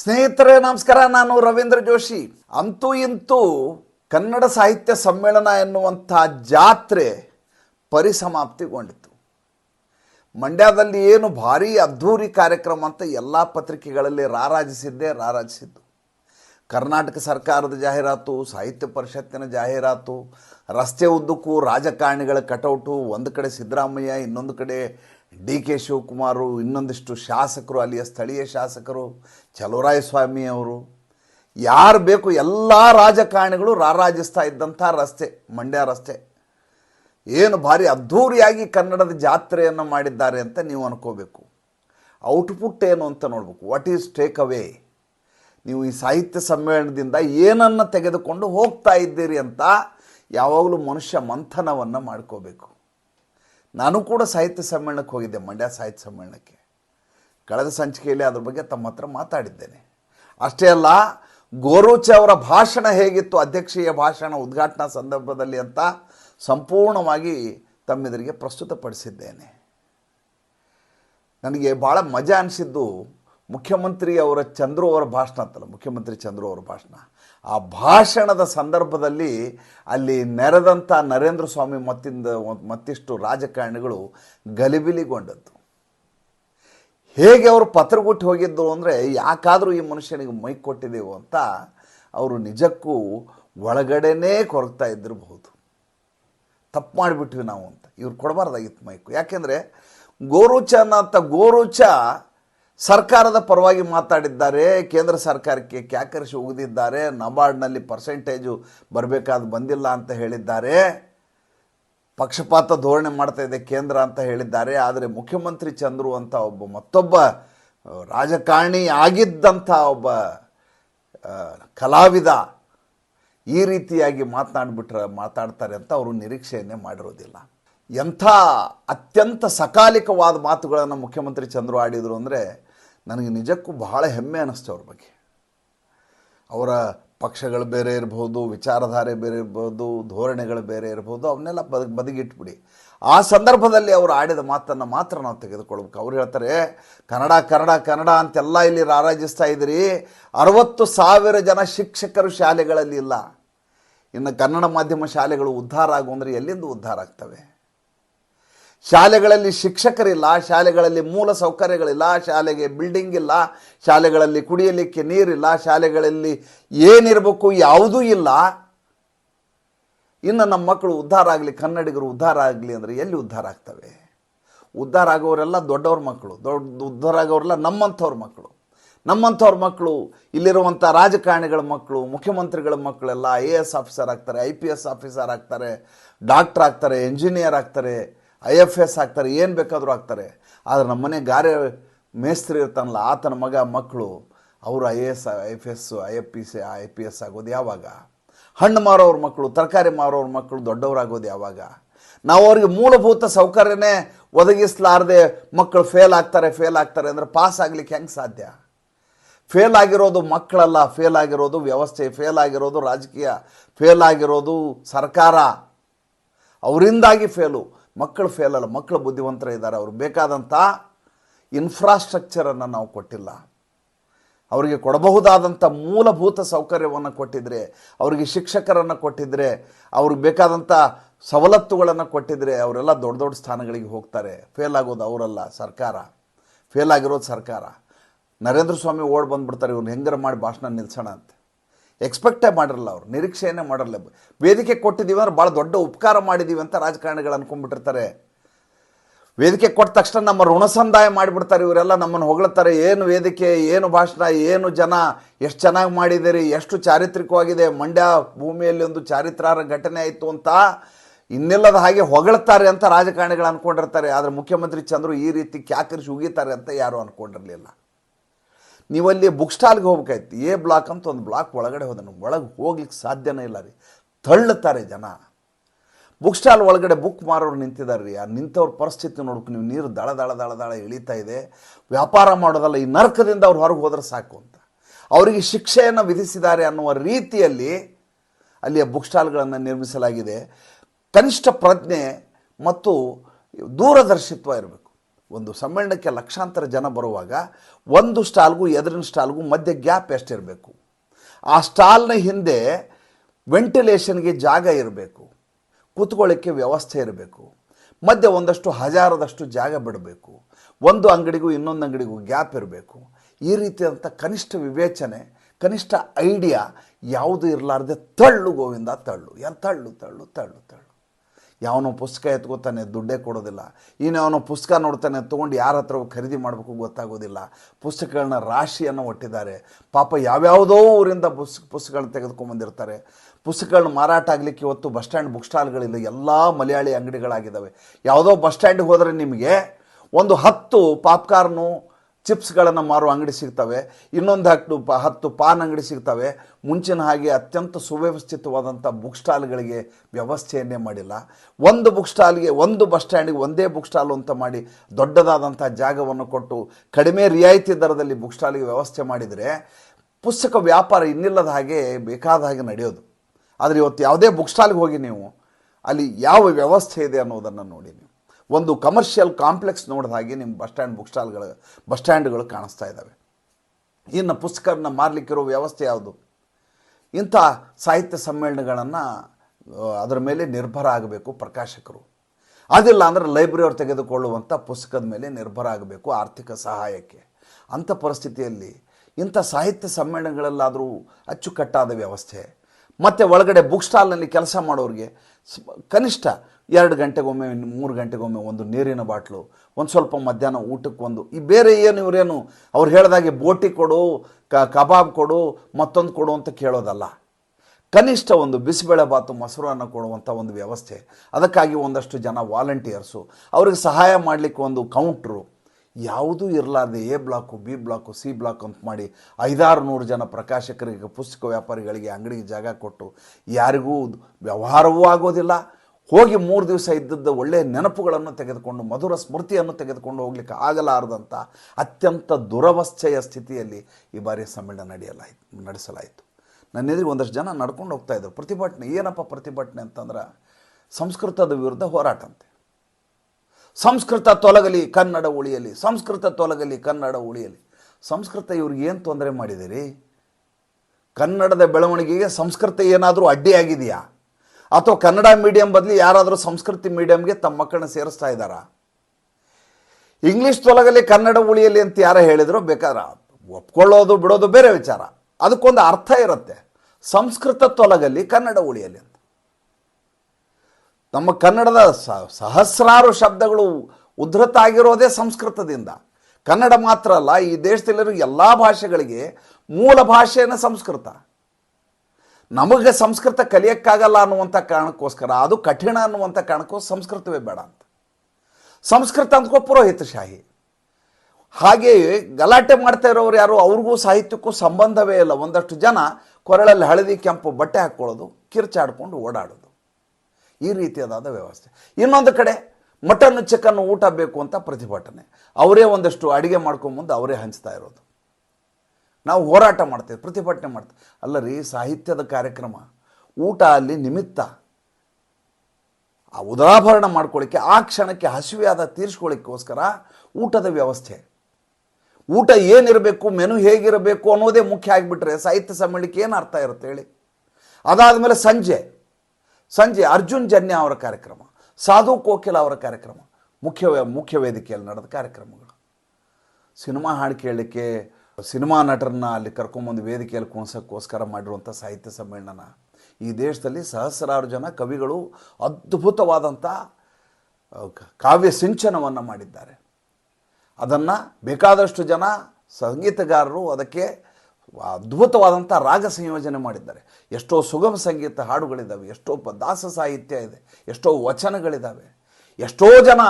ಸ್ನೇಹಿತರೆ, ನಮಸ್ಕಾರ. ನಾನು ರವೀಂದ್ರ ಜೋಶಿ. ಅಂತೂ ಇಂತೂ ಕನ್ನಡ ಸಾಹಿತ್ಯ ಸಮ್ಮೇಳನ ಎನ್ನುವಂಥ ಜಾತ್ರೆ ಪರಿಸಮಾಪ್ತಿಗೊಂಡಿತು ಮಂಡ್ಯದಲ್ಲಿ ಏನು ಭಾರಿ ಅದ್ಧೂರಿ ಕಾರ್ಯಕ್ರಮ ಅಂತ ಎಲ್ಲ ಪತ್ರಿಕೆಗಳಲ್ಲಿ ರಾರಾಜಿಸಿದ್ದೆ ರಾರಾಜಿಸಿದ್ದು. ಕರ್ನಾಟಕ ಸರ್ಕಾರದ ಜಾಹೀರಾತು, ಸಾಹಿತ್ಯ ಪರಿಷತ್ತಿನ ಜಾಹೀರಾತು, ರಸ್ತೆ ಉದ್ದಕ್ಕೂ ರಾಜಕಾರಣಿಗಳ ಕಟೌಟು, ಒಂದು ಕಡೆ ಸಿದ್ದರಾಮಯ್ಯ, ಇನ್ನೊಂದು ಕಡೆ ಡಿ ಕೆ ಶಿವಕುಮಾರು, ಇನ್ನೊಂದಿಷ್ಟು ಶಾಸಕರು, ಅಲ್ಲಿಯ ಸ್ಥಳೀಯ ಶಾಸಕರು ಚಲುವರಾಯ ಸ್ವಾಮಿ ಅವರು. ಯಾರು ಬೇಕು ಎಲ್ಲ ರಾಜಕಾರಣಿಗಳು ರಾರಾಜಿಸ್ತಾ ಇದ್ದಂಥ ರಸ್ತೆ, ಮಂಡ್ಯ ರಸ್ತೆ. ಏನು ಭಾರಿ ಅದ್ಧೂರಿಯಾಗಿ ಕನ್ನಡದ ಜಾತ್ರೆಯನ್ನು ಮಾಡಿದ್ದಾರೆ ಅಂತ ನೀವು ಅನ್ಕೋಬೇಕು. ಔಟ್ಪುಟ್ ಏನು ಅಂತ ನೋಡಬೇಕು. ವಾಟ್ ಈಸ್ ಟೇಕ್ ಅವೇ ನೀವು ಈ ಸಾಹಿತ್ಯ ಸಮ್ಮೇಳನದಿಂದ ಏನನ್ನು ತೆಗೆದುಕೊಂಡು ಹೋಗ್ತಾ ಇದ್ದೀರಿ ಅಂತ ಯಾವಾಗಲೂ ಮನುಷ್ಯ ಮಂಥನವನ್ನು ಮಾಡ್ಕೋಬೇಕು. ನಾನು ಕೂಡ ಸಾಹಿತ್ಯ ಸಮ್ಮೇಳನಕ್ಕೆ ಹೋಗಿದ್ದೆ, ಮಂಡ್ಯ ಸಾಹಿತ್ಯ ಸಮ್ಮೇಳನಕ್ಕೆ. ಕಳೆದ ಸಂಚಿಕೆಯಲ್ಲಿ ಅದ್ರ ಬಗ್ಗೆ ತಮ್ಮ ಹತ್ರ ಮಾತಾಡಿದ್ದೇನೆ. ಅಷ್ಟೇ ಅಲ್ಲ, ಗೋರೂಚ ಅವರ ಭಾಷಣ ಹೇಗಿತ್ತು, ಅಧ್ಯಕ್ಷೀಯ ಭಾಷಣ ಉದ್ಘಾಟನಾ ಸಂದರ್ಭದಲ್ಲಿ ಅಂತ ಸಂಪೂರ್ಣವಾಗಿ ತಮ್ಮೆದುರಿಗೆ ಪ್ರಸ್ತುತಪಡಿಸಿದ್ದೇನೆ. ನನಗೆ ಭಾಳ ಮಜಾ ಅನಿಸಿದ್ದು ಮುಖ್ಯಮಂತ್ರಿ ಅವರ ಚಂದ್ರು ಅವರ ಭಾಷಣ ಅಂತಲ್ಲ, ಮುಖ್ಯಮಂತ್ರಿ ಚಂದ್ರು ಅವರ ಭಾಷಣ. ಆ ಭಾಷಣದ ಸಂದರ್ಭದಲ್ಲಿ ಅಲ್ಲಿ ನೆರೆದಂಥ ನರೇಂದ್ರ ಸ್ವಾಮಿ ಮತ್ತಿಂದ ಮತ್ತಿಷ್ಟು ರಾಜಕಾರಣಿಗಳು ಗಲಿಬಿಲಿಗೊಂಡದ್ದು. ಹೇಗೆ ಅವರು ಪತ್ರಗುಟ್ಟು ಹೋಗಿದ್ದು ಅಂದರೆ ಯಾಕಾದರೂ ಈ ಮನುಷ್ಯನಿಗೆ ಮೈ ಕೊಟ್ಟಿದ್ದೆವು ಅಂತ ಅವರು ನಿಜಕ್ಕೂ ಒಳಗಡೆನೇ ಕೊರಗ್ತಾ ಇದ್ದಿರಬಹುದು. ತಪ್ಪು ಮಾಡಿಬಿಟ್ವಿ ನಾವು ಅಂತ. ಇವ್ರು ಕೊಡಬಾರ್ದಾಗಿತ್ತು ಮೈಕು. ಯಾಕೆಂದರೆ ಗೋರುಚ ಅಂತ ಗೋರುಚ ಸರ್ಕಾರದ ಪರವಾಗಿ ಮಾತಾಡಿದ್ದಾರೆ, ಕೇಂದ್ರ ಸರ್ಕಾರಕ್ಕೆ ಕ್ಯಾಕರಿಸಿ ಉಗಿದಿದ್ದಾರೆ ನಬಾರ್ಡ್ನಲ್ಲಿ ಪರ್ಸೆಂಟೇಜು ಬರಬೇಕಾದ ಬಂದಿಲ್ಲ ಅಂತ ಹೇಳಿದ್ದಾರೆ. ಪಕ್ಷಪಾತ ಧೋರಣೆ ಮಾಡ್ತಾ ಇದೆ ಕೇಂದ್ರ ಅಂತ ಹೇಳಿದ್ದಾರೆ. ಆದರೆ ಮುಖ್ಯಮಂತ್ರಿ ಚಂದ್ರು ಅಂತ ಒಬ್ಬ ಮತ್ತೊಬ್ಬ ರಾಜಕಾರಣಿ ಆಗಿದ್ದಂಥ ಒಬ್ಬ ಕಲಾವಿದ ಈ ರೀತಿಯಾಗಿ ಮಾತನಾಡ್ಬಿಟ್ರೆ, ಮಾತಾಡ್ತಾರೆ ಅಂತ ಅವರು ನಿರೀಕ್ಷೆಯನ್ನೇ ಮಾಡಿರೋದಿಲ್ಲ. ಎಂಥ ಅತ್ಯಂತ ಸಕಾಲಿಕವಾದ ಮಾತುಗಳನ್ನು ಮುಖ್ಯಮಂತ್ರಿ ಚಂದ್ರು ಆಡಿದರು ಅಂದರೆ ನನಗೆ ನಿಜಕ್ಕೂ ಬಹಳ ಹೆಮ್ಮೆ ಅನ್ನಿಸ್ತು ಅವ್ರ ಬಗ್ಗೆ. ಅವರ ಪಕ್ಷಗಳು ಬೇರೆ ಇರ್ಬೋದು, ವಿಚಾರಧಾರೆ ಬೇರೆ ಇರ್ಬೋದು, ಧೋರಣೆಗಳು ಬೇರೆ ಇರ್ಬೋದು, ಅವನ್ನೆಲ್ಲ ಬದ, ಬದಿಗಿಟ್ಬಿಡಿ. ಆ ಸಂದರ್ಭದಲ್ಲಿ ಅವರು ಆಡಿದ ಮಾತನ್ನು ಮಾತ್ರ ನಾವು ತೆಗೆದುಕೊಳ್ಬೇಕು. ಅವ್ರು ಹೇಳ್ತಾರೆ, ಕನ್ನಡ ಕನ್ನಡ ಕನ್ನಡ ಅಂತೆಲ್ಲ ಇಲ್ಲಿ ರಾರಾಜಿಸ್ತಾ ಇದ್ದೀರಿ. ಅರವತ್ತು ಸಾವಿರ ಜನ ಶಿಕ್ಷಕರು ಶಾಲೆಗಳಲ್ಲಿ ಇಲ್ಲ. ಇನ್ನು ಕನ್ನಡ ಮಾಧ್ಯಮ ಶಾಲೆಗಳು ಉದ್ಧಾರ ಆಗು ಅಂದರೆ ಎಲ್ಲಿಂದ ಉದ್ಧಾರ ಆಗ್ತವೆ? ಶಾಲೆಗಳಲ್ಲಿ ಶಿಕ್ಷಕರಿಲ್ಲ, ಶಾಲೆಗಳಲ್ಲಿ ಮೂಲ ಸೌಕರ್ಯಗಳಿಲ್ಲ, ಶಾಲೆಗೆ ಬಿಲ್ಡಿಂಗ್ ಇಲ್ಲ, ಶಾಲೆಗಳಲ್ಲಿ ಕುಡಿಯಲಿಕ್ಕೆ ನೀರಿಲ್ಲ, ಶಾಲೆಗಳಲ್ಲಿ ಏನಿರಬೇಕು ಯಾವುದೂ ಇಲ್ಲ. ಇನ್ನು ನಮ್ಮ ಮಕ್ಕಳು ಉದ್ಧಾರ ಆಗಲಿ, ಕನ್ನಡಿಗರು ಉದ್ಧಾರ ಆಗಲಿ ಅಂದರೆ ಎಲ್ಲಿ ಉದ್ಧಾರ ಆಗ್ತವೆ? ಉದ್ಧಾರ ಆಗೋರೆಲ್ಲ ದೊಡ್ಡವ್ರ ಮಕ್ಕಳು, ದೊಡ್ಡ ಉದ್ಧಾರ ಆಗೋರೆಲ್ಲ ನಮ್ಮಂಥವ್ರ ಮಕ್ಕಳು. ನಮ್ಮಂಥವ್ರ ಮಕ್ಕಳು, ಇಲ್ಲಿರುವಂಥ ರಾಜಕಾರಣಿಗಳ ಮಕ್ಕಳು, ಮುಖ್ಯಮಂತ್ರಿಗಳ ಮಕ್ಕಳೆಲ್ಲ ಐ ಎ ಎಸ್ ಆಫೀಸರ್ ಆಗ್ತಾರೆ ಐ ಪಿ ಎಸ್ ಆಫೀಸರ್ ಆಗ್ತಾರೆ ಡಾಕ್ಟ್ರ್ ಆಗ್ತಾರೆ ಇಂಜಿನಿಯರ್ ಆಗ್ತಾರೆ ಐ ಎಫ್ ಎಸ್ ಆಗ್ತಾರೆ, ಏನು ಬೇಕಾದರೂ ಆಗ್ತಾರೆ. ಆದರೆ ನಮ್ಮನೆ ಗಾರೆ ಮೇಸ್ತ್ರಿ ಇರ್ತಾನಲ್ಲ, ಆತನ ಮಗ ಮಕ್ಕಳು ಅವರು I A S, I F S, I F P C, I P S ಆಗೋದು ಯಾವಾಗ? ಹಣ್ಣು ಮಾರೋರ ಮಕ್ಕಳು ತರಕಾರಿ ಮಾರೋರ ಮಕ್ಕಳು ದೊಡ್ಡವರಾಗೋದು ಯಾವಾಗ? ನಾವು ಅವ್ರಿಗೆ ಮೂಲಭೂತ ಸೌಕರ್ಯನೇ ಒದಗಿಸಲಾರದೆ ಮಕ್ಕಳು ಫೇಲ್ ಆಗ್ತಾರೆ ಫೇಲ್ ಆಗ್ತಾರೆ ಅಂದರೆ ಪಾಸ್ ಆಗಲಿಕ್ಕೆ ಹೆಂಗೆ ಸಾಧ್ಯ? ಫೇಲ್ ಆಗಿರೋದು ಮಕ್ಕಳಲ್ಲ ಫೇಲ್ ಆಗಿರೋದು ವ್ಯವಸ್ಥೆ ಫೇಲ್ ಆಗಿರೋದು ರಾಜಕೀಯ ಫೇಲ್ ಆಗಿರೋದು ಸರ್ಕಾರ. ಅವರಿಂದಾಗಿ ಫೇಲು ಮಕ್ಕಳು ಫೇಲ್ ಅಲ್ಲ, ಮಕ್ಕಳು ಬುದ್ಧಿವಂತರ ಇದ್ದಾರೆ, ಅವ್ರು ಬೇಕಾದಂಥ ಇನ್ಫ್ರಾಸ್ಟ್ರಕ್ಚರನ್ನು ನಾವು ಕೊಟ್ಟಿಲ್ಲ. ಅವರಿಗೆ ಕೊಡಬಹುದಾದಂಥ ಮೂಲಭೂತ ಸೌಕರ್ಯವನ್ನು ಕೊಟ್ಟಿದ್ರೆ, ಅವರಿಗೆ ಶಿಕ್ಷಕರನ್ನು ಕೊಟ್ಟಿದ್ರೆ ಅವ್ರಿಗೆ ಬೇಕಾದಂಥ ಸವಲತ್ತುಗಳನ್ನು ಕೊಟ್ಟಿದ್ರೆ ಅವರೆಲ್ಲ ದೊಡ್ಡ ದೊಡ್ಡ ಸ್ಥಾನಗಳಿಗೆ ಹೋಗ್ತಾರೆ. ಫೇಲ್ ಆಗೋದು ಅವರಲ್ಲ, ಸರ್ಕಾರ. ಫೇಲ್ ಆಗಿರೋದು ಸರ್ಕಾರ. ನರೇಂದ್ರ ಸ್ವಾಮಿ ಓಡ್ ಬಂದ್ಬಿಡ್ತಾರೆ ಇವ್ರು ಹೆಂಗಾರ ಮಾಡಿ ಭಾಷಣ ನಿಲ್ಸೋಣ ಅಂತ. ಎಕ್ಸ್ಪೆಕ್ಟೇ ಮಾಡಿರಲ್ಲ ಅವ್ರು, ನಿರೀಕ್ಷೆಯನ್ನೇ ಮಾಡಿರಲ್ಲ. ವೇದಿಕೆ ಕೊಟ್ಟಿದ್ದೀವಿ ಅಂದ್ರೆ ಭಾಳ ದೊಡ್ಡ ಉಪಕಾರ ಮಾಡಿದ್ದೀವಿ ಅಂತ ರಾಜಕಾರಣಿಗಳು ಅನ್ಕೊಂಡ್ಬಿಟ್ಟಿರ್ತಾರೆ. ವೇದಿಕೆ ಕೊಟ್ಟ ತಕ್ಷಣ ನಮ್ಮ ಋಣ ಸಂದಾಯ ಮಾಡಿಬಿಡ್ತಾರೆ ಇವರೆಲ್ಲ, ನಮ್ಮನ್ನು ಹೊಗಳುತ್ತಾರೆ ಏನು ವೇದಿಕೆ, ಏನು ಭಾಷಣ, ಏನು ಜನ, ಎಷ್ಟು ಚೆನ್ನಾಗಿ ಮಾಡಿದ್ದೀರಿ, ಎಷ್ಟು ಚಾರಿತ್ರಿಕವಾಗಿದೆ, ಮಂಡ್ಯ ಭೂಮಿಯಲ್ಲಿ ಒಂದು ಚಾರಿತ್ರಾರ್ಹ ಘಟನೆ ಆಯಿತು ಅಂತ ಇನ್ನೆಲ್ಲದ ಹಾಗೆ ಹೊಗಳ್ತಾರೆ ಅಂತ ರಾಜಕಾರಣಿಗಳು ಅಂದ್ಕೊಂಡಿರ್ತಾರೆ ಆದರೆ ಮುಖ್ಯಮಂತ್ರಿ ಚಂದ್ರು ಈ ರೀತಿ ಕ್ಯಾಕರಿಸಿ ಉಗಿತಾರೆ ಅಂತ ಯಾರೂ ಅಂದ್ಕೊಂಡಿರಲಿಲ್ಲ ನೀವಲ್ಲಿ ಬುಕ್ ಸ್ಟಾಲ್ಗೆ ಹೋಗ್ಬೇಕಾಯ್ತು. ಎ ಬ್ಲಾಕ್ ಅಂತ ಒಂದು ಬ್ಲಾಕ್ ಒಳಗಡೆ ಹೋದ ಒಳಗೆ ಹೋಗ್ಲಿಕ್ಕೆ ಸಾಧ್ಯನೇ ಇಲ್ಲ ರೀ. ತಳ್ಳುತ್ತಾರೆ ಜನ. ಬುಕ್ ಸ್ಟಾಲ್ ಒಳಗಡೆ ಬುಕ್ ಮಾರೋರು ನಿಂತಿದ್ದಾರೆ ರೀ. ಆ ನಿಂತವ್ರ ಪರಿಸ್ಥಿತಿ ನೋಡ್ಬೇಕು ನೀವು ನೀರು ದಳ ದಳ ದಳ ದಳ ಇಳಿತಾ ಇದೆ. ವ್ಯಾಪಾರ ಮಾಡೋದಲ್ಲ, ಈ ನರಕದಿಂದ ಅವ್ರು ಹೊರಗೆ ಹೋದ್ರೆ ಸಾಕು ಅಂತ. ಅವರಿಗೆ ಶಿಕ್ಷೆಯನ್ನು ವಿಧಿಸಿದ್ದಾರೆ ಅನ್ನುವ ರೀತಿಯಲ್ಲಿ ಅಲ್ಲಿಯ ಬುಕ್ ಸ್ಟಾಲ್ಗಳನ್ನು ನಿರ್ಮಿಸಲಾಗಿದೆ. ಕನಿಷ್ಠ ಪ್ರಜ್ಞೆ ಮತ್ತು ದೂರದರ್ಶಿತ್ವ ಇರಬೇಕು. ಒಂದು ಸಮ್ಮೇಳನಕ್ಕೆ ಲಕ್ಷಾಂತರ ಜನ ಬರುವಾಗ ಒಂದು ಸ್ಟಾಲ್ಗೂ, ಎದುರಿನ ಸ್ಟಾಲ್ಗೂ ಮಧ್ಯೆ ಗ್ಯಾಪ್ ಎಷ್ಟಿರಬೇಕು? ಆ ಸ್ಟಾಲ್ನ ಹಿಂದೆ ವೆಂಟಿಲೇಷನ್ಗೆ ಜಾಗ ಇರಬೇಕು. ಕೂತ್ಕೊಳ್ಳೋಕ್ಕೆ ವ್ಯವಸ್ಥೆ ಇರಬೇಕು. ಮಧ್ಯೆ ಒಂದಷ್ಟು ಹಜಾರದಷ್ಟು ಜಾಗ ಬಿಡಬೇಕು. ಒಂದು ಅಂಗಡಿಗೂ ಇನ್ನೊಂದು ಅಂಗಡಿಗೂ ಗ್ಯಾಪ್ ಇರಬೇಕು. ಈ ರೀತಿಯಾದಂಥ ಕನಿಷ್ಠ ವಿವೇಚನೆ, ಕನಿಷ್ಠ ಐಡಿಯಾ ಯಾವುದು ಇರಲಾರ್ದೆ ತಳ್ಳು ಗೋವಿಂದ ತಳ್ಳು. ಯಾರು ತಳ್ಳು ತಳ್ಳು ತಳ್ಳು ತಳ್ಳು. ಯಾವನೋ ಪುಸ್ತಕ ಎತ್ಕೋತಾನೆ, ದುಡ್ಡೇ ಕೊಡೋದಿಲ್ಲ. ಇನ್ನು ಅವನು ಪುಸ್ತಕ ನೋಡ್ತಾನೆ, ತೊಗೊಂಡು ಯಾರ ಹತ್ರ ಖರೀದಿ ಮಾಡಬೇಕು ಗೊತ್ತಾಗೋದಿಲ್ಲ. ಪುಸ್ತಕಗಳನ್ನ ರಾಶಿಯನ್ನು ಒಟ್ಟಿದ್ದಾರೆ. ಪಾಪ ಯಾವ್ಯಾವುದೋ ಊರಿಂದ ಪುಸ್, ಪುಸ್ತಕಗಳನ್ನ ತೆಗೆದುಕೊಂಬಂದಿರ್ತಾರೆ ಪುಸ್ತಕಗಳನ್ನ ಮಾರಾಟ ಆಗಲಿಕ್ಕೆ ಇವತ್ತು ಬಸ್ ಸ್ಟ್ಯಾಂಡ್ ಬುಕ್ ಸ್ಟಾಲ್ಗಳಿಲ್ಲ. ಎಲ್ಲ ಮಲಯಾಳಿ ಅಂಗಡಿಗಳಾಗಿದ್ದಾವೆ. ಯಾವುದೋ ಬಸ್ ಸ್ಟ್ಯಾಂಡ್ಗೆ ಹೋದರೆ ನಿಮಗೆ ಒಂದು ಹತ್ತು ಪಾಪ್ಕಾರ್ನು ಚಿಪ್ಸ್ಗಳನ್ನು ಮಾರುವ ಅಂಗಡಿ ಸಿಗ್ತವೆ, ಇನ್ನೊಂದು ಹತ್ತು ಪ, ಹತ್ತು ಪಾನ್ ಅಂಗಡಿ ಸಿಗ್ತವೆ. ಮುಂಚಿನ ಹಾಗೆ ಅತ್ಯಂತ ಸುವ್ಯವಸ್ಥಿತವಾದಂಥ ಬುಕ್ ಸ್ಟಾಲ್ಗಳಿಗೆ ವ್ಯವಸ್ಥೆಯನ್ನೇ ಮಾಡಿಲ್ಲ. ಒಂದು ಬುಕ್ ಸ್ಟಾಲ್ಗೆ ಒಂದು ಬಸ್ ಸ್ಟ್ಯಾಂಡಿಗೆ ಒಂದೇ ಬುಕ್ ಸ್ಟಾಲ್ ಅಂತ ಮಾಡಿ ದೊಡ್ಡದಾದಂಥ ಜಾಗವನ್ನು ಕೊಟ್ಟು ಕಡಿಮೆ ರಿಯಾಯಿತಿ ದರದಲ್ಲಿ ಬುಕ್ ಸ್ಟಾಲಿಗೆ ವ್ಯವಸ್ಥೆ ಮಾಡಿದರೆ ಪುಸ್ತಕ ವ್ಯಾಪಾರ ಇನ್ನಿಲ್ಲದ ಹಾಗೆ ಬೇಕಾದ ಹಾಗೆ ನಡೆಯೋದು. ಆದರೆ ಇವತ್ತು ಯಾವುದೇ ಬುಕ್ ಸ್ಟಾಲ್ಗೆ ಹೋಗಿ ನೀವು ಅಲ್ಲಿ ಯಾವ ವ್ಯವಸ್ಥೆ ಇದೆ ಅನ್ನೋದನ್ನು ನೋಡಿ ನೀವು. ಒಂದು ಕಮರ್ಷಿಯಲ್ ಕಾಂಪ್ಲೆಕ್ಸ್ ನೋಡಿದ ಹಾಗೆ ನಿಮ್ಮ ಬಸ್ ಸ್ಟ್ಯಾಂಡ್ ಬುಕ್ ಸ್ಟಾಲ್ಗಳು ಬಸ್ ಸ್ಟ್ಯಾಂಡ್ಗಳು ಕಾಣಿಸ್ತಾ ಇದ್ದಾವೆ ಇನ್ನು ಪುಸ್ತಕನ ಮಾರಲಿಕ್ಕಿರೋ ವ್ಯವಸ್ಥೆ ಯಾವುದು? ಇಂಥ ಸಾಹಿತ್ಯ ಸಮ್ಮೇಳನಗಳನ್ನು ಅದರ ಮೇಲೆ ನಿರ್ಭರ ಆಗಬೇಕು ಪ್ರಕಾಶಕರು. ಅದಿಲ್ಲ ಅಂದರೆ ಲೈಬ್ರರಿಯವ್ರು ತೆಗೆದುಕೊಳ್ಳುವಂಥ ಪುಸ್ತಕದ ಮೇಲೆ ನಿರ್ಭರ ಆಗಬೇಕು ಆರ್ಥಿಕ ಸಹಾಯಕ್ಕೆ. ಅಂಥ ಪರಿಸ್ಥಿತಿಯಲ್ಲಿ ಇಂಥ ಸಾಹಿತ್ಯ ಸಮ್ಮೇಳನಗಳಲ್ಲಾದರೂ ಅಚ್ಚುಕಟ್ಟಾದ ವ್ಯವಸ್ಥೆ. ಮತ್ತು ಒಳಗಡೆ ಬುಕ್ ಸ್ಟಾಲ್ನಲ್ಲಿ ಕೆಲಸ ಮಾಡೋರಿಗೆ ಕನಿಷ್ಠ ಎರಡು ಗಂಟೆಗೊಮ್ಮೆ ಮೂರು ಗಂಟೆಗೊಮ್ಮೆ ಒಂದು ನೀರಿನ ಬಾಟ್ಲು, ಒಂದು ಸ್ವಲ್ಪ ಮಧ್ಯಾಹ್ನ ಊಟಕ್ಕೆ ಒಂದು. ಈ ಬೇರೆ ಏನು ಇವರೇನು? ಅವ್ರು ಹೇಳಿದಾಗೆ ಬೋಟಿ ಕೊಡು ಕಬಾಬ್ ಕೊಡು, ಮತ್ತೊಂದು ಕೊಡು ಅಂತ ಕೇಳೋದಲ್ಲ. ಕನಿಷ್ಠ ಒಂದು ಬಿಸಿಬೇಳೆ ಬಾತು ಮೊಸರನ್ನು ಕೊಡುವಂಥ ಒಂದು ವ್ಯವಸ್ಥೆ. ಅದಕ್ಕಾಗಿ ಒಂದಷ್ಟು ಜನ ವಾಲಂಟಿಯರ್ಸು, ಅವ್ರಿಗೆ ಸಹಾಯ ಮಾಡಲಿಕ್ಕೆ ಒಂದು ಕೌಂಟ್ರು. ಯಾವುದೂ ಇರಲಾರ್ದೆ A block, B block, C block ಅಂತ ಮಾಡಿ ಐದಾರು ನೂರು ಜನ ಪ್ರಕಾಶಕರಿಗೆ, ಪುಸ್ತಕ ವ್ಯಾಪಾರಿಗಳಿಗೆ ಅಂಗಡಿಗೆ ಜಾಗ ಕೊಟ್ಟು, ಯಾರಿಗೂ ವ್ಯವಹಾರವೂ ಆಗೋದಿಲ್ಲ. ಹೋಗಿ ಮೂರು ದಿವಸ ಇದ್ದದ್ದು ಒಳ್ಳೆಯ ನೆನಪುಗಳನ್ನು ತೆಗೆದುಕೊಂಡು, ಮಧುರ ಸ್ಮೃತಿಯನ್ನು ತೆಗೆದುಕೊಂಡು ಹೋಗ್ಲಿಕ್ಕೆ ಆಗಲಾರದಂಥ ಅತ್ಯಂತ ದುರವಸ್ಥೆಯ ಸ್ಥಿತಿಯಲ್ಲಿ ಈ ಬಾರಿ ಸಮ್ಮೇಳನ ನಡೆಯಲಾಯಿತು ನಡೆಸಲಾಯಿತು. ನನ್ನ ಎದುರಿಗೆ ಒಂದಷ್ಟು ಜನ ನಡ್ಕೊಂಡು ಹೋಗ್ತಾ ಇದ್ದರು ಪ್ರತಿಭಟನೆ, ಏನಪ್ಪ ಪ್ರತಿಭಟನೆ ಅಂತಂದ್ರೆ ಸಂಸ್ಕೃತದ ವಿರುದ್ಧ ಹೋರಾಟ ಅಂತೆ. ಸಂಸ್ಕೃತ ತೊಲಗಲಿ ಕನ್ನಡ ಉಳಿಯಲಿ ಸಂಸ್ಕೃತ ತೊಲಗಲಿ ಕನ್ನಡ ಉಳಿಯಲಿ ಸಂಸ್ಕೃತ ಇವ್ರಿಗೆ ಏನು ತೊಂದರೆ ಮಾಡಿದಿರಿ? ಕನ್ನಡದ ಬೆಳವಣಿಗೆಗೆ ಸಂಸ್ಕೃತ ಏನಾದರೂ ಅಡ್ಡಿಯಾಗಿದೆಯಾ? ಅಥವಾ ಕನ್ನಡ ಮೀಡಿಯಂ ಬದಲು ಯಾರಾದರೂ ಸಂಸ್ಕೃತಿ ಮೀಡಿಯಂಗೆ ತಮ್ಮ ಮಕ್ಕಳನ್ನ ಸೇರಿಸ್ತಾ ಇದ್ದಾರಾ? ಇಂಗ್ಲೀಷ್ ತೊಲಗಲಿ ಕನ್ನಡ ಉಳಿಯಲಿ ಅಂತ ಯಾರು ಹೇಳಿದ್ರು ಬೇಕಾದ್ರೆ ಒಪ್ಕೊಳ್ಳೋದು ಬಿಡೋದು ಬೇರೆ ವಿಚಾರ. ಅದಕ್ಕೊಂದು ಅರ್ಥ ಇರುತ್ತೆ. ಸಂಸ್ಕೃತ ತೊಲಗಲಿ ಕನ್ನಡ ಉಳಿಯಲಿ ಅಂತ. ನಮ್ಮ ಕನ್ನಡದ ಸಹಸ್ರಾರು ಶಬ್ದಗಳು ಉದ್ಧತ ಆಗಿರೋದೇ ಸಂಸ್ಕೃತದಿಂದ. ಕನ್ನಡ ಮಾತ್ರ ಅಲ್ಲ, ಈ ದೇಶದಲ್ಲಿರೋ ಎಲ್ಲ ಭಾಷೆಗಳಿಗೆ ಮೂಲ ಭಾಷೆಯನ್ನು ಸಂಸ್ಕೃತ. ನಮಗೆ ಸಂಸ್ಕೃತ ಕಲಿಯೋಕ್ಕಾಗಲ್ಲ ಅನ್ನುವಂಥ ಕಾರಣಕ್ಕೋಸ್ಕರ, ಅದು ಕಠಿಣ ಅನ್ನುವಂಥ ಕಾರಣಕ್ಕೂ ಸಂಸ್ಕೃತವೇ ಬೇಡ ಅಂತ. ಸಂಸ್ಕೃತ ಅಂದ್ಕೋ ಪುರೋಹಿತಶಾಹಿ. ಹಾಗೆಯೇ ಗಲಾಟೆ ಮಾಡ್ತಾ ಇರೋರು ಯಾರು? ಅವ್ರಿಗೂ ಸಾಹಿತ್ಯಕ್ಕೂ ಸಂಬಂಧವೇ ಇಲ್ಲ. ಒಂದಷ್ಟು ಜನ ಕೊರಳಲ್ಲಿ ಹಳದಿ ಕೆಂಪು ಬಟ್ಟೆ ಹಾಕ್ಕೊಳ್ಳೋದು ಕಿರ್ಚಾಡ್ಕೊಂಡು ಓಡಾಡೋದು. ಈ ರೀತಿಯಾದ ವ್ಯವಸ್ಥೆ. ಇನ್ನೊಂದು ಕಡೆ, ಮಟನ್ ಚಿಕನ್ ಊಟ ಬೇಕು ಅಂತ ಪ್ರತಿಭಟನೆ. ಅವರೇ ಒಂದಷ್ಟು ಅಡುಗೆ ಮಾಡ್ಕೊಂಬಂದು ಅವರೇ ಹಂಚ್ತಾ ಇರೋದು. ನಾವು ಹೋರಾಟ ಮಾಡ್ತೇವೆ, ಪ್ರತಿಭಟನೆ ಮಾಡ್ತೇವೆ. ಅಲ್ಲ ರೀ ಸಾಹಿತ್ಯದ ಕಾರ್ಯಕ್ರಮ, ಊಟ ಅಲ್ಲಿ ನಿಮಿತ್ತ ಆ ಉದಾಭರಣ ಮಾಡ್ಕೊಳ್ಳಿಕ್ಕೆ, ಆ ಕ್ಷಣಕ್ಕೆ ಹಸಿವೆಯಾದ ತೀರಿಸ್ಕೊಳ್ಳಿಕ್ಕೋಸ್ಕರ ಊಟದ ವ್ಯವಸ್ಥೆ. ಊಟ ಏನಿರಬೇಕು, ಮೆನು ಹೇಗಿರಬೇಕು ಅನ್ನೋದೇ ಮುಖ್ಯ ಆಗಿಬಿಟ್ರೆ ಸಾಹಿತ್ಯ ಸಮ್ಮೇಳನಕ್ಕೆ ಏನು ಅರ್ಥ ಇರುತ್ತೆ ಹೇಳಿ. ಅದಾದಮೇಲೆ ಸಂಜೆ. ಸಂಜೆ ಅರ್ಜುನ್ ಜನ್ಯ ಅವರ ಕಾರ್ಯಕ್ರಮ, ಸಾಧು ಕೋಕಿಲ ಅವರ ಕಾರ್ಯಕ್ರಮ ಮುಖ್ಯ ಮುಖ್ಯ ವೇದಿಕೆಯಲ್ಲಿ ನಡೆದ ಕಾರ್ಯಕ್ರಮಗಳು. ಸಿನಿಮಾ ಹಾಡು ಕೇಳಲಿಕ್ಕೆ ಸಿನಿಮಾ ನಟರನ್ನ ಅಲ್ಲಿ ಕರ್ಕೊಂಬಂದು ವೇದಿಕೆಯಲ್ಲಿ ಕುಣಿಸೋಕ್ಕೋಸ್ಕರ ಮಾಡಿರುವಂಥ ಸಾಹಿತ್ಯ ಸಮ್ಮೇಳನ. ಈ ದೇಶದಲ್ಲಿ ಸಹಸ್ರಾರು ಜನ ಕವಿಗಳು ಅದ್ಭುತವಾದಂಥ ಕಾವ್ಯ ಸಿಂಚನವನ್ನು ಮಾಡಿದ್ದಾರೆ. ಅದನ್ನು ಬೇಕಾದಷ್ಟು ಜನ ಸಂಗೀತಗಾರರು ಅದಕ್ಕೆ ಅದ್ಭುತವಾದಂಥ ರಾಗ ಸಂಯೋಜನೆ ಮಾಡಿದ್ದಾರೆ. ಎಷ್ಟೋ ಸುಗಮ ಸಂಗೀತ ಹಾಡುಗಳಿದ್ದಾವೆ, ಎಷ್ಟೋ ದಾಸ ಸಾಹಿತ್ಯ ಇದೆ, ಎಷ್ಟೋ ವಚನಗಳಿದ್ದಾವೆ, ಎಷ್ಟೋ ಜನ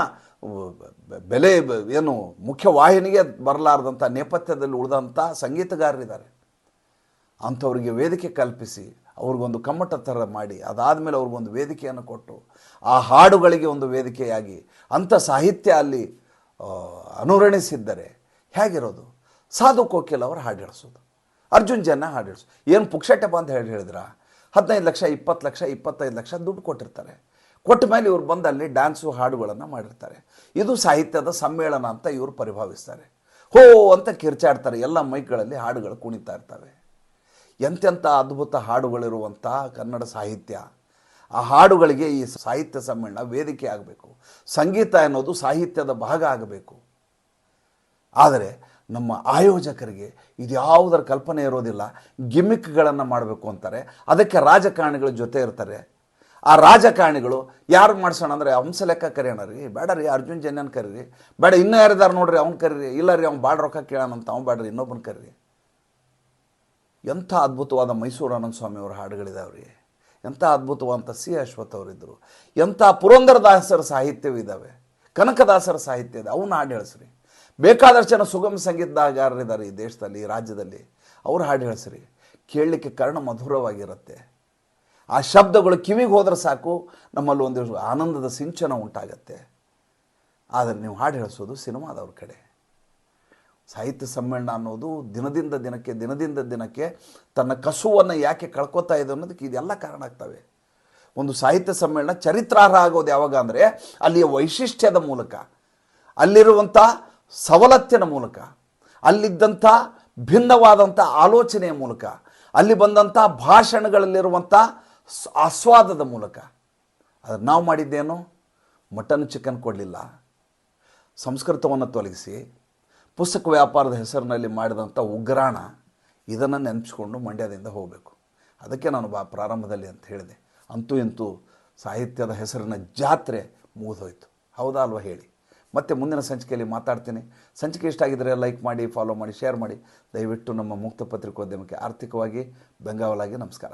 ಬೆಲೆ ಏನು ಮುಖ್ಯ ವಾಹಿನಿಗೆ ಬರಲಾರ್ದಂಥ ನೇಪಥ್ಯದಲ್ಲಿ ಉಳಿದಂಥ ಸಂಗೀತಗಾರರಿದ್ದಾರೆ. ಅಂಥವ್ರಿಗೆ ವೇದಿಕೆ ಕಲ್ಪಿಸಿ, ಅವ್ರಿಗೊಂದು ಕಮ್ಮಟ ಥರ ಮಾಡಿ, ಅದಾದಮೇಲೆ ಅವ್ರಿಗೊಂದು ವೇದಿಕೆಯನ್ನು ಕೊಟ್ಟು, ಆ ಹಾಡುಗಳಿಗೆ ಒಂದು ವೇದಿಕೆಯಾಗಿ, ಅಂಥ ಸಾಹಿತ್ಯ ಅಲ್ಲಿ ಅನುರಣಿಸಿದ್ದರೆ ಹೇಗಿರೋದು? ಸಾಧು ಕೋಕಿಲ್ ಅವರು ಹಾಡು ಹೇಳಿಸೋದು ಅರ್ಜುನ್ ಜನ ಹಾಡು ಹೇಳಿಸೋದು ಏನು ಪುಕ್ಷಟಪ ಅಂತ ಹೇಳಿ ಹೇಳಿದ್ರ? ಹದಿನೈದು ಲಕ್ಷ, ಇಪ್ಪತ್ತು ಲಕ್ಷ, ಇಪ್ಪತ್ತೈದು ಲಕ್ಷ ದುಡ್ಡು ಕೊಟ್ಟಿರ್ತಾರೆ. ಕೊಟ್ಟ ಮೇಲೆ ಇವ್ರು ಬಂದು ಅಲ್ಲಿ ಡ್ಯಾನ್ಸು ಹಾಡುಗಳನ್ನು ಮಾಡಿರ್ತಾರೆ. ಇದು ಸಾಹಿತ್ಯದ ಸಮ್ಮೇಳನ ಅಂತ ಇವರು ಪರಿಭಾವಿಸ್ತಾರೆ. ಹೋ ಅಂತ ಕಿರ್ಚಾಡ್ತಾರೆ. ಎಲ್ಲ ಮೈಕ್ಗಳಲ್ಲಿ ಹಾಡುಗಳು ಕುಣಿತಾ ಇರ್ತವೆ. ಎಂತೆಂಥ ಅದ್ಭುತ ಹಾಡುಗಳಿರುವಂಥ ಕನ್ನಡ ಸಾಹಿತ್ಯ. ಆ ಹಾಡುಗಳಿಗೆ ಈ ಸಾಹಿತ್ಯ ಸಮ್ಮೇಳನ ವೇದಿಕೆ ಆಗಬೇಕು. ಸಂಗೀತ ಅನ್ನೋದು ಸಾಹಿತ್ಯದ ಭಾಗ ಆಗಬೇಕು. ಆದರೆ ನಮ್ಮ ಆಯೋಜಕರಿಗೆ ಇದ್ಯಾವುದರ ಕಲ್ಪನೆ ಇರೋದಿಲ್ಲ. ಗಿಮಿಕ್ಗಳನ್ನು ಮಾಡಬೇಕು ಅಂತಾರೆ. ಅದಕ್ಕೆ ರಾಜಕಾರಣಿಗಳ ಜೊತೆ ಇರ್ತಾರೆ. ಆ ರಾಜಕಾರಣಿಗಳು ಯಾರು ಮಾಡ್ಸೋಣ ಅಂದರೆ ಹಂಸ ಲೆಕ್ಕ ಕರೆಯೋಣ ರೀ. ಬೇಡ ರೀ, ಅರ್ಜುನ್ ಜನ್ಯನ್ ಕರೀರಿ. ಬೇಡ, ಇನ್ನೂ ಯಾರಿದ್ದಾರೆ ನೋಡ್ರಿ ಅವ್ನು ಕರೀರಿ. ಇಲ್ಲ ರೀ, ಅವ್ನು ಭಾಳ ರೊಕ್ಕ ಕೇಳೋಣ ಅಂತ ಅವ್ನು ಬೇಡ್ರಿ, ಇನ್ನೊಬ್ಬನ ಕರೀರಿ. ಎಂಥ ಅದ್ಭುತವಾದ ಮೈಸೂರು ಆನಂದ ಹಾಡುಗಳಿದಾವೆ ರೀ. ಎಂಥ ಅದ್ಭುತವಾದಂಥ ಸಿ ಅಶ್ವಥ್ ಅವರಿದ್ದರು ಎಂಥ ಪುರಂದರದಾಸರ ಸಾಹಿತ್ಯವಿದ್ದಾವೆ ಕನಕದಾಸರ ಸಾಹಿತ್ಯ ಇದೆ ಅವನ್ನ ಹಾಡು ಹೇಳಿಸ್ರಿ. ಬೇಕಾದಷ್ಟು ಜನ ಸುಗಮ ಸಂಗೀತಗಾರರಿದ್ದಾರೆ ಈ ದೇಶದಲ್ಲಿ ರಾಜ್ಯದಲ್ಲಿ. ಅವ್ರು ಹಾಡು ಹೇಳಿಸ್ರಿ. ಕೇಳಲಿಕ್ಕೆ ಕರ್ಣ ಮಧುರವಾಗಿರುತ್ತೆ. ಆ ಶಬ್ದಗಳು ಕಿವಿಗೆ ಹೋದ್ರೆ ಸಾಕು, ನಮ್ಮಲ್ಲಿ ಒಂದು ಆನಂದದ ಸಿಂಚನ ಉಂಟಾಗತ್ತೆ. ಆದರೆ ನೀವು ಹಾಡು ಹೇಳಿಸೋದು ಸಿನಿಮಾದವ್ರ ಕಡೆ. ಸಾಹಿತ್ಯ ಸಮ್ಮೇಳನ ಅನ್ನೋದು ದಿನದಿಂದ ದಿನಕ್ಕೆ ದಿನದಿಂದ ದಿನಕ್ಕೆ ತನ್ನ ಕಸುವನ್ನು ಯಾಕೆ ಕಳ್ಕೊತಾ ಇದೆ ಅನ್ನೋದಕ್ಕೆ ಇದೆಲ್ಲ ಕಾರಣ ಆಗ್ತವೆ. ಒಂದು ಸಾಹಿತ್ಯ ಸಮ್ಮೇಳನ ಚರಿತ್ರಾರ್ಹ ಆಗೋದು ಯಾವಾಗ ಅಂದರೆ ಅಲ್ಲಿಯ ವೈಶಿಷ್ಟ್ಯದ ಮೂಲಕ, ಅಲ್ಲಿರುವಂಥ ಸವಲತ್ತಿನ ಮೂಲಕ, ಅಲ್ಲಿದ್ದಂಥ ಭಿನ್ನವಾದಂಥ ಆಲೋಚನೆಯ ಮೂಲಕ, ಅಲ್ಲಿ ಬಂದಂಥ ಭಾಷಣಗಳಲ್ಲಿರುವಂಥ ಆಸ್ವಾದದ ಮೂಲಕ. ಅದು ನಾವು ಮಾಡಿದ್ದೇನು? ಮಟನ್ ಚಿಕನ್ ಕೊಡಲಿಲ್ಲ. ಸಂಸ್ಕೃತವನ್ನು ತೊಲಗಿಸಿ, ಪುಸ್ತಕ ವ್ಯಾಪಾರದ ಹೆಸರಿನಲ್ಲಿ ಮಾಡಿದಂಥ ಉಗ್ರಾಣ ಇದನ್ನು ನೆನಪಿಸ್ಕೊಂಡು ಮಂಡ್ಯದಿಂದ ಹೋಗಬೇಕು. ಅದಕ್ಕೆ ನಾನು ಬಾ ಪ್ರಾರಂಭದಲ್ಲಿ ಅಂತ ಹೇಳಿದೆ. ಅಂತೂ ಇಂತೂ ಸಾಹಿತ್ಯದ ಹೆಸರಿನ ಜಾತ್ರೆ ಮುಗಿದೋಯ್ತು. ಹೌದಾ ಅಲ್ವಾ ಹೇಳಿ? ಮತ್ತೆ ಮುಂದಿನ ಸಂಚಿಕೆಯಲ್ಲಿ ಮಾತಾಡ್ತೀನಿ. ಸಂಚಿಕೆ ಇಷ್ಟ ಆಗಿದ್ದರೆ ಲೈಕ್ ಮಾಡಿ ಫಾಲೋ ಮಾಡಿ ಶೇರ್ ಮಾಡಿ. ದಯವಿಟ್ಟು ನಮ್ಮ ಮುಕ್ತ ಪತ್ರಿಕೋದ್ಯಮಕ್ಕೆ ಆರ್ಥಿಕವಾಗಿ ಬೆಂಗಾವಲಾಗಿ ನಮಸ್ಕಾರ.